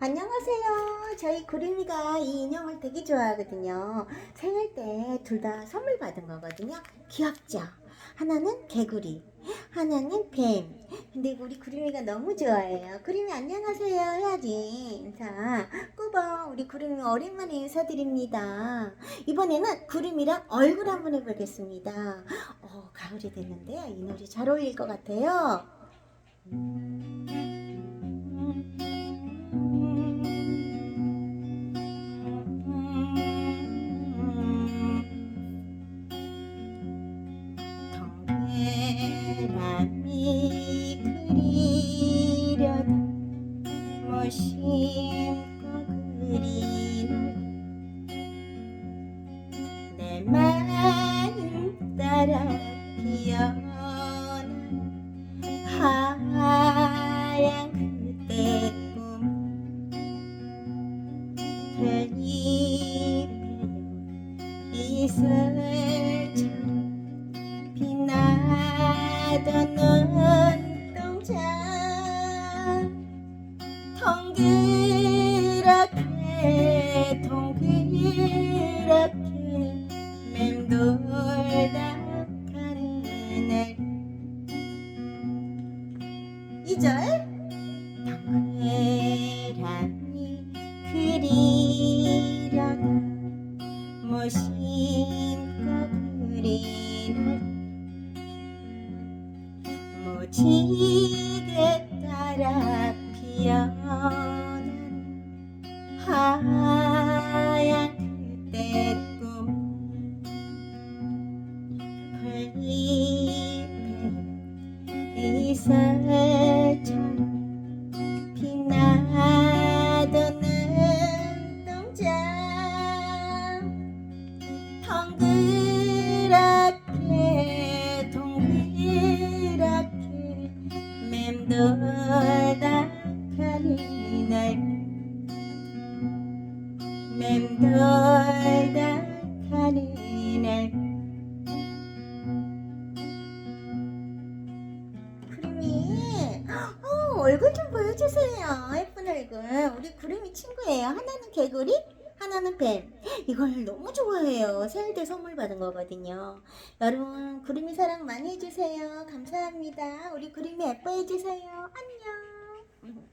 안녕하세요. 저희 구름이가 이 인형을 되게 좋아하거든요. 생일 때 둘 다 선물 받은 거거든요. 귀엽죠? 하나는 개구리, 하나는 뱀. 근데 우리 구름이가 너무 좋아해요. 구름이 안녕하세요 해야지. 인사. 꾸벅 우리 구름이 오랜만에 인사드립니다. 이번에는 구름이랑 얼굴 한번 해보겠습니다. 어, 가을이 됐는데요. 이 노래 잘 어울릴 것 같아요. 무심코 그리는 내 마음 따라 피어난 하얀 그대 꿈 별이 이슬처럼 동그랗게 동그랗게 맴돌다 가는 날 2절 동그라미 따라 피어난 하얀 그대 꿈 풀잎에 이슬처럼 빛나던 눈동자 동그랗게 동그랗게 맴돌다 가는 날 맴돌다 가는 날 구름이 어, 얼굴 좀 보여주세요. 예쁜 얼굴. 우리 구름이 친구예요. 하나는 개구리 하나는 뱀. 이걸 너무 좋아해요. 생일 때 선물 받은 거거든요. 여러분 구름이 사랑 많이 해주세요. 감사합니다. 우리 구름이 예뻐해 주세요. 안녕